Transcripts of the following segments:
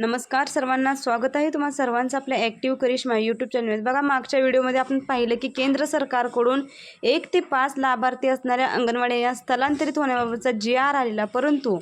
नमस्कार सर्वांना. स्वागत आहे तुम्हा सर्वांचं आपल्या ॲक्टिव्ह करिश्मा यूट्यूब चॅनल बघा मागच्या व्हिडिओमध्ये आपण पाहिलं की केंद्र सरकारकडून एक ते पाच लाभार्थी असणाऱ्या अंगणवाडी या स्थलांतरित होण्याबाबतचा जी आर आलेला. परंतु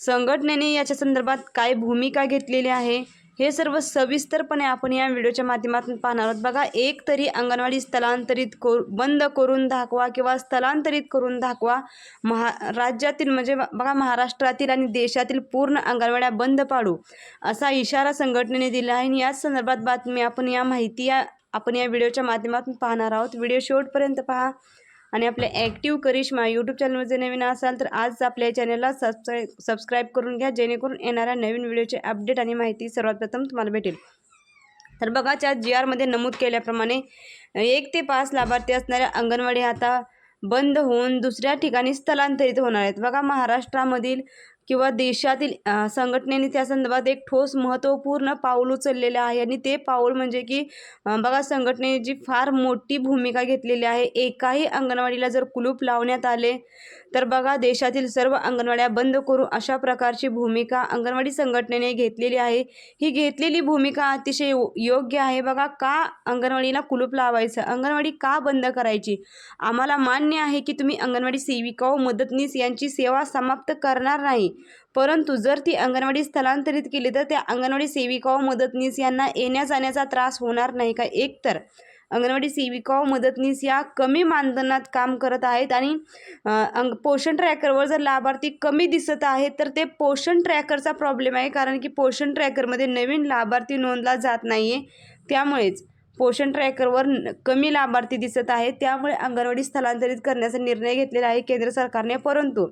संघटनेने याच्या संदर्भात काय भूमिका घेतलेली आहे? हे सर्व सविस्तरपणे आपण या व्हिडिओच्या माध्यमातून पाहणार आहोत. बघा एक तरी अंगणवाडी स्थलांतरित करू बंद करून दाखवा किंवा स्थलांतरित करून दाखवा. महा राज्यातील म्हणजे बघा महाराष्ट्रातील आणि देशातील पूर्ण अंगणवाड्या बंद पाडू असा इशारा संघटनेने दिला आहे. आणि याच संदर्भात बातमी आपण या माहिती या आपण या व्हिडिओच्या माध्यमातून पाहणार आहोत. व्हिडिओ शेवटपर्यंत पहा. आणि आपल्या ॲक्टिव्ह करिश्मा यूट्यूब चॅनलवर जर नवीन असाल तर आज आपल्या चॅनलला सबस्क्राईब सबस्क्राईब करून घ्या जेणेकरून येणाऱ्या नवीन व्हिडिओचे अपडेट आणि माहिती सर्वात प्रथम तुम्हाला भेटेल. तर बघा त्या जी आरमध्ये नमूद केल्याप्रमाणे एक ते पाच लाभार्थी असणाऱ्या अंगणवाडी आता बंद होऊन दुसऱ्या ठिकाणी स्थलांतरित होणार आहेत. बघा महाराष्ट्रामधील किंवा देशातील संघटनेने त्या संदर्भात एक ठोस महत्त्वपूर्ण पाऊल उचललेलं आहे. आणि ते पाऊल म्हणजे की बघा संघटनेची फार मोठी भूमिका घेतलेली आहे एकाही अंगणवाडीला जर कुलूप लावण्यात आले तर बघा देशातील सर्व अंगणवाड्या बंद करू अशा प्रकारची भूमिका अंगणवाडी संघटनेने घेतलेली आहे. ही घेतलेली भूमिका अतिशय योग्य आहे. बघा का अंगणवाडीला कुलूप लावायचं? अंगणवाडी का बंद करायची? आम्हाला मान्य आहे की तुम्ही अंगणवाडी सेविका व मदतनीस यांची सेवा समाप्त करणार नाही. परंतु जर ती अंगणवाडी स्थलांतरित केली तर त्या अंगणवाडी सेविका व मदतनीस यांना येण्या जाण्याचा त्रास होणार नाही का? एकतर अंगणवाडी सेविका व मदतनीस या कमी मानधनात काम करत आहेत आणि अंग पोषण ट्रॅकरवर जर लाभार्थी कमी दिसत आहेत तर ते पोषण ट्रॅकरचा प्रॉब्लेम आहे कारण की पोषण ट्रॅकरमध्ये नवीन लाभार्थी नोंदला जात नाही आहे त्यामुळेच पोषण ट्रॅकरवर कमी लाभार्थी दिसत आहेत. त्यामुळे अंगणवाडी स्थलांतरित करण्याचा निर्णय घेतलेला आहे केंद्र सरकारने. परंतु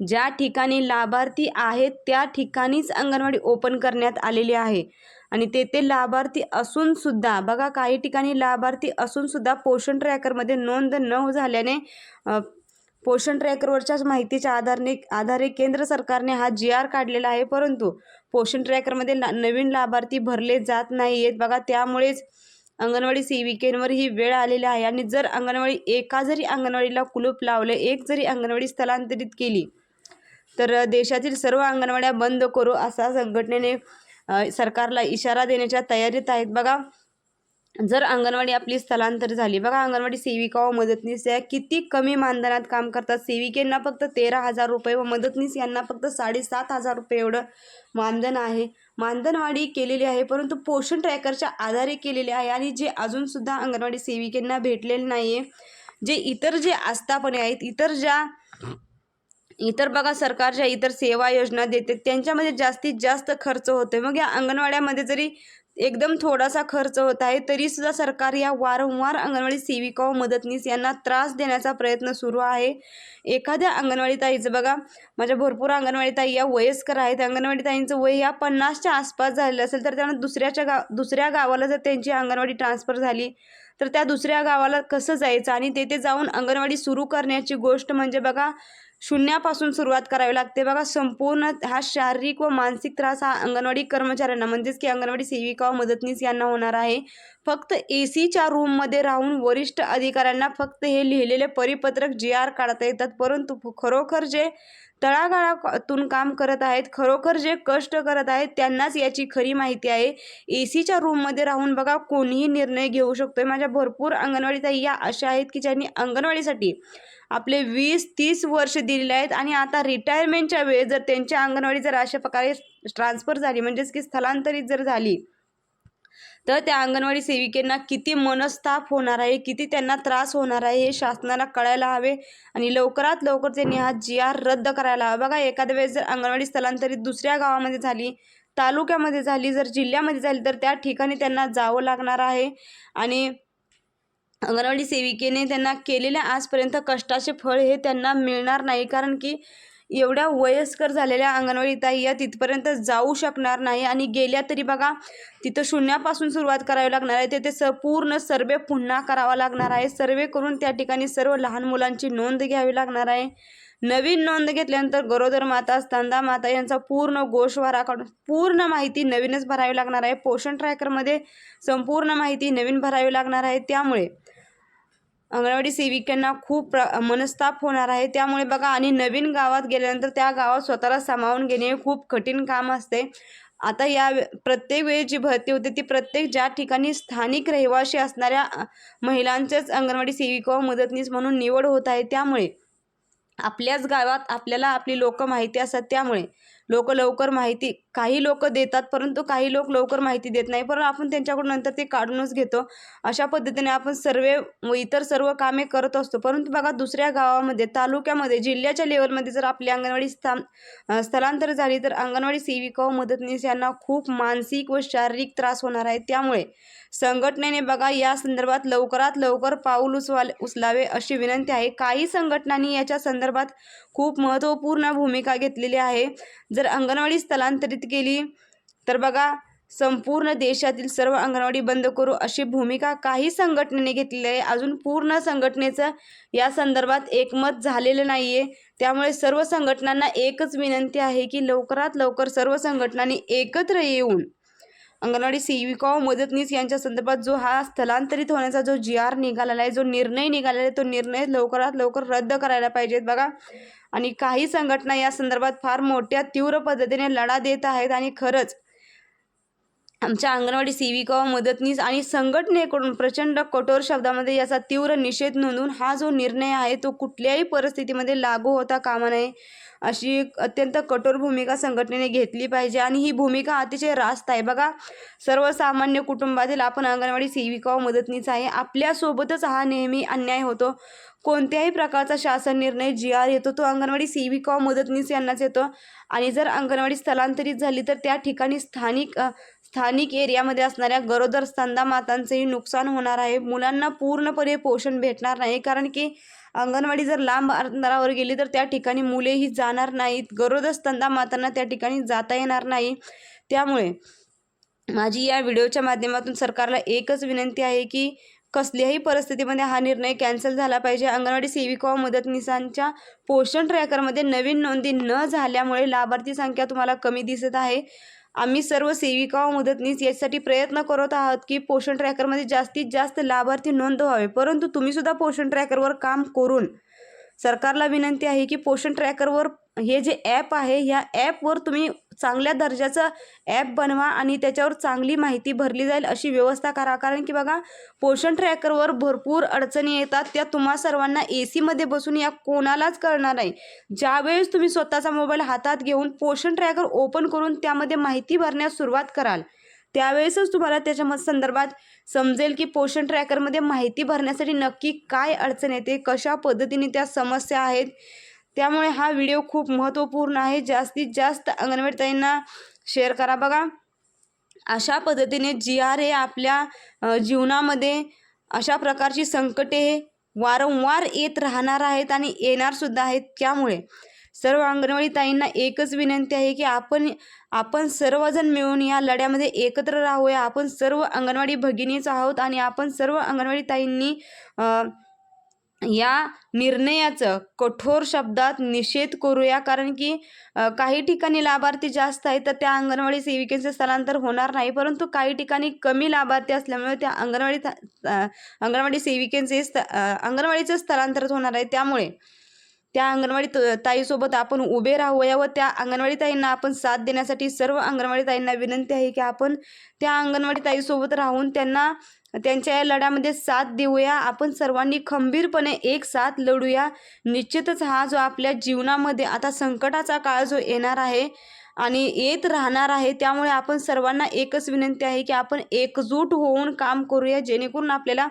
ज्या ठिकाणी लाभार्थी आहेत त्या ठिकाणीच अंगणवाडी ओपन करण्यात आलेली आहे. आणि तेथे लाभार्थी असूनसुद्धा बघा काही ठिकाणी लाभार्थी असून सुद्धा पोषण ट्रॅकरमध्ये नोंद न झाल्याने पोषण ट्रॅकरवरच्याच माहितीच्या आधारने आधारे केंद्र सरकारने हा जी आर काढलेला आहे. परंतु पोषण ट्रॅकरमध्ये ला नवीन लाभार्थी भरले जात नाही आहेत बघा त्यामुळेच अंगणवाडी सेविकेंवर ही वेळ आलेली आहे. आणि जर अंगणवाडी एका जरी अंगणवाडीला कुलूप लावले एक जरी अंगणवाडी स्थलांतरित केली तर देशातील सर्व अंगणवाड्या बंद करू असा संघटनेने सरकारला इशारा देण्याच्या तयारीत आहेत. बघा जर अंगणवाडी आपली स्थलांतर झाली बघा अंगणवाडी सेविका व मदतनीस या किती कमी मानधनात काम करतात. सेविकेंना फक्त तेरा हजार रुपये व मदतनीस यांना फक्त साडेसात हजार रुपये एवढं मानधन आहे. मानधनवाढी केलेली आहे परंतु पोषण ट्रॅकरच्या आधारे केलेली आहे आणि जे अजूनसुद्धा अंगणवाडी सेविकेंना भेटलेले नाही आहे जे इतर जे आस्थापने आहेत इतर ज्या इतर बघा सरकारच्या इतर सेवा योजना देते त्यांच्यामध्ये जास्तीत जास्त खर्च होतो मग या अंगणवाड्यामध्ये जरी एकदम थोडासा खर्च होत आहे तरीसुद्धा सरकार या वारंवार अंगणवाडी सेविका व मदतनीस यांना त्रास देण्याचा प्रयत्न सुरू आहे. एखाद्या अंगणवाडी ताईचं बघा माझ्या भरपूर अंगणवाडी ताई या वयस्कर आहेत. अंगणवाडी ताईंचं वय या पन्नासच्या आसपास झालेलं असेल तर त्यांना दुसऱ्याच्या गा दुसऱ्या गावाला जर त्यांची अंगणवाडी ट्रान्सफर झाली तर त्या दुसऱ्या गावाला कसं जायचं? आणि तेथे जाऊन अंगणवाडी सुरू करण्याची गोष्ट म्हणजे बघा शून्यापासून सुरुवात करावी लागते. बघा संपूर्ण हा शारीरिक व मानसिक त्रास हा अंगणवाडी कर्मचाऱ्यांना म्हणजेच की अंगणवाडी सेविका व मदतनीस यांना होणार आहे. फक्त ए सीच्या रूममध्ये राहून वरिष्ठ अधिकाऱ्यांना फक्त हे लिहिलेले परिपत्रक जी आर काढता येतात. परंतु खरोखर जे तळागाळातून काम करत आहेत खरोखर जे कष्ट करत आहेत त्यांनाच याची खरी माहिती आहे. ए सीच्या रूममध्ये राहून बघा कोणीही निर्णय घेऊ शकतोय. माझ्या भरपूर अंगणवाडीचा या अशा आहेत की ज्यांनी अंगणवाडीसाठी आपले वीस तीस वर्ष दिलेले आहेत आणि आता रिटायरमेंटच्या वेळेस जर त्यांच्या अंगणवाडी जर अशा प्रकारे ट्रान्सफर झाली म्हणजेच की स्थलांतरित जर झाली तर त्या अंगणवाडी सेविकेंना किती मनस्ताप होणार आहे किती त्यांना त्रास होणार आहे हे शासनाला कळायला हवे आणि लवकरात लवकर त्यांनी हा जी आर रद्द करायला हवा. बघा एखाद्या वेळेस जर अंगणवाडी स्थलांतरित दुसऱ्या गावामध्ये झाली तालुक्यामध्ये झाली जर जिल्ह्यामध्ये झाली तर त्या ठिकाणी त्यांना जावं लागणार आहे. आणि अंगणवाडी सेविकेने त्यांना केलेल्या आजपर्यंत कष्टाचे फळ हे त्यांना मिळणार नाही कारण की एवढ्या वयस्कर झालेल्या अंगणवाडी ताई या तिथपर्यंत जाऊ शकणार नाही आणि गेल्या तरी बघा तिथं शून्यापासून सुरुवात करावी लागणार आहे. तेथे स पूर्ण सर्वे पुन्हा करावा लागणार आहे. सर्वे करून त्या ठिकाणी सर्व लहान मुलांची नोंद घ्यावी लागणार आहे. नवीन नोंद घेतल्यानंतर गरोदर माता स्तंदा माता यांचा पूर्ण गोषवारा काढून पूर्ण माहिती नवीनच भरावी लागणार आहे. पोषण ट्रॅकरमध्ये संपूर्ण माहिती नवीन भरावी लागणार आहे. त्यामुळे अंगणवाडी सेविकांना खूप प्र मनस्ताप होणार आहे. त्यामुळे बघा आणि नवीन गावात गेल्यानंतर त्या गावात स्वतःला सामावून घेणे हे खूप कठीण काम असते. आता या प्रत्येक वेळी जी भरती होते ती प्रत्येक ज्या ठिकाणी स्थानिक रहिवासी असणाऱ्या महिलांच्याच अंगणवाडी सेविका व मदतनीस म्हणून निवड होत आहे त्यामुळे आपल्याच गावात आपल्याला आपली लोकं माहिती असतात त्यामुळे लोक लवकर माहिती काही लोक देतात परंतु काही लोक लवकर माहिती देत नाही. परंतु आपण त्यांच्याकडून नंतर ते काढूनच घेतो. अशा पद्धतीने आपण सर्व इतर सर्व कामे करत असतो. परंतु बघा दुसऱ्या गावामध्ये तालुक्यामध्ये जिल्ह्याच्या लेवलमध्ये जर आपली अंगणवाडी स्थान स्थलांतर झाली तर अंगणवाडी सेविका व मदतनीस यांना खूप मानसिक व शारीरिक त्रास होणार आहे. त्यामुळे संघटनेने बघा या संदर्भात लवकरात लवकर पाऊल उचवा उचलावे अशी विनंती आहे. काही संघटनांनी याच्या संदर्भात खूप महत्त्वपूर्ण भूमिका घेतलेली आहे. जर अंगणवाडी स्थलांतरित केली तर बघा संपूर्ण देशातील सर्व अंगणवाडी बंद करू अशी भूमिका काही संघटनेने घेतलेली आहे. अजून पूर्ण संघटनेचं या संदर्भात एकमत झालेलं नाही आहे त्यामुळे सर्व संघटनांना एकच विनंती आहे की लवकरात लवकर सर्व संघटनांनी एकत्र येऊन अंगणवाडी सेविका व मदतनीस यांच्या संदर्भात जो हा स्थलांतरित होण्याचा जो जी आर निघालेला आहे जो निर्णय निघालेला आहे तो निर्णय लवकरात लवकर रद्द करायला पाहिजेत बघा. आणि काही संघटना या संदर्भात फार मोठ्या तीव्र पद्धतीने लढा देत आहेत आणि खरंच आमच्या अंगणवाडी सेविका मदतनीस आणि संघटनेकडून प्रचंड कठोर शब्दामध्ये याचा तीव्र निषेध नोंदवून हा जो निर्णय आहे तो कुठल्याही परिस्थितीमध्ये लागू होता कामा नये अशी एक अत्यंत कठोर भूमिका संघटनेने घेतली पाहिजे. आणि ही भूमिका अतिशय रास्त आहे. बघा सर्वसामान्य कुटुंबातील आपण अंगणवाडी सेविका व मदतनीस आहे. आपल्यासोबतच हा नेहमी अन्याय होतो. कोणत्याही प्रकारचा शासन निर्णय जी आर येतो तो अंगणवाडी सेविका व मदतनीस यांनाच येतो. आणि जर अंगणवाडी स्थलांतरित झाली तर त्या ठिकाणी स्थानिक स्थानिक एरियामध्ये असणाऱ्या गरोदर स्तंदा मातांचंही नुकसान होणार आहे. मुलांना पूर्णपणे पोषण भेटणार नाही कारण की अंगणवाडी जर लांब अंतरावर गेली तर त्या ठिकाणी मुलेही जाणार नाहीत. गरोदर स्तंदा मातांना त्या ठिकाणी जाता येणार नाही. त्यामुळे माझी या व्हिडिओच्या माध्यमातून सरकारला एकच विनंती आहे की कसल्याही परिस्थितीमध्ये हा निर्णय कॅन्सल झाला पाहिजे. अंगणवाडी सेविका व मदतनीसांच्या पोषण ट्रॅकरमध्ये नवीन नोंदी न झाल्यामुळे लाभार्थी संख्या तुम्हाला कमी दिसत आहे. आम्ही सर्व सेविका व मदतनीस यासाठी प्रयत्न करत आहोत की पोषण ट्रॅकरमध्ये जास्तीत जास्त लाभार्थी नोंद व्हावे. परंतु तुम्हीसुद्धा पोषण ट्रॅकरवर काम करून सरकारला विनंती आहे की पोषण ट्रॅकरवर हे जे ॲप आहे ह्या ॲपवर तुम्ही चांगल्या दर्जाचं ॲप बनवा आणि त्याच्यावर चांगली माहिती भरली जाईल अशी व्यवस्था करा. कारण की बघा पोषण ट्रॅकरवर भरपूर अडचणी येतात. त्या तुम्हा सर्वांना ए सीमध्ये बसून या कोणालाच कळणार नाही. ज्यावेळेस तुम्ही स्वतःचा मोबाईल हातात घेऊन पोषण ट्रॅकर ओपन करून त्यामध्ये माहिती भरण्यास सुरुवात कराल त्यावेळेसच तुम्हाला त्याच्या संदर्भात समजेल की पोषण ट्रॅकरमध्ये माहिती भरण्यासाठी नक्की काय अडचण येते कशा पद्धतीने त्या समस्या आहेत त्यामुळे हा व्हिडिओ खूप महत्त्वपूर्ण आहे. जास्तीत जास्त अंगणवाडी ताईंना शेअर करा बघा. अशा पद्धतीने जी आर हे आपल्या जीवनामध्ये अशा प्रकारची संकटे हे वारंवार येत राहणार आहेत आणि येणारसुद्धा आहेत. त्यामुळे सर्व अंगणवाडी ताईंना एकच विनंती आहे की आपण आपण सर्वजण मिळून या लढ्यामध्ये एकत्र राहूया. आपण सर्व अंगणवाडी भगिनीच आहोत आणि आपण सर्व अंगणवाडी ताईंनी या निर्णयाचं कठोर शब्दात निषेध करूया. कारण की काही ठिकाणी लाभार्थी जास्त आहेत तर त्या अंगणवाडी सेविकेचे स्थलांतर होणार नाही. परंतु काही ठिकाणी कमी लाभार्थी असल्यामुळे त्या अंगणवाडी अंगणवाडी सेविकेचे स्थ अंगणवाडीचं स्थलांतर होणार आहे. त्यामुळे त्या अंगणवाडी ताईसोबत आपण उभे राहूया व त्या अंगणवाडी ताईंना आपण साथ देण्यासाठी सर्व अंगणवाडी ताईंना विनंती आहे की आपण त्या अंगणवाडी ताईसोबत राहून त्यांना त्यांच्या या लढ्यामध्ये साथ देऊया. आपण सर्वांनी खंबीरपणे एक साथ लढूया. निश्चितच हा जो आपल्या जीवनामध्ये आता संकटाचा काळ जो येणार आहे आणि येत राहणार आहे त्यामुळे आपण सर्वांना एकच विनंती आहे की आपण एकजूट होऊन काम करूया जेणेकरून आपल्याला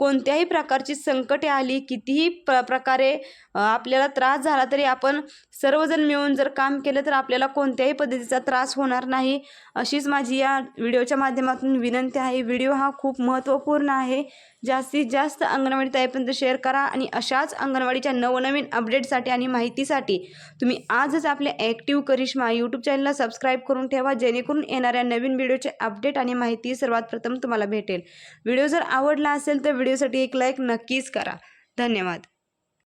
कोणत्याही प्रकारची संकटे आली कितीही प्र प्रकारे आपल्याला त्रास झाला तरी आपण सर्वजण मिळून जर काम केलं तर आपल्याला कोणत्याही पद्धतीचा त्रास होणार नाही. अशीच माझी या व्हिडिओच्या माध्यमातून विनंती आहे. व्हिडिओ हा खूप महत्त्वपूर्ण आहे. जास्तीत जास्त अंगणवाडी ताईपर्यंत शेअर करा आणि अशाच अंगणवाडीच्या नवनवीन अपडेटसाठी आणि माहितीसाठी तुम्ही आजच आपल्या ॲक्टिव्ह करिश्मा यूट्यूब चॅनलला सबस्क्राईब करून ठेवा. जेणेकरून येणाऱ्या नवीन व्हिडिओचे अपडेट आणि माहिती सर्वात प्रथम तुम्हाला भेटेल. व्हिडिओ जर आवडला असेल तर व्हिडिओसाठी एक लाईक नक्कीच करा. धन्यवाद.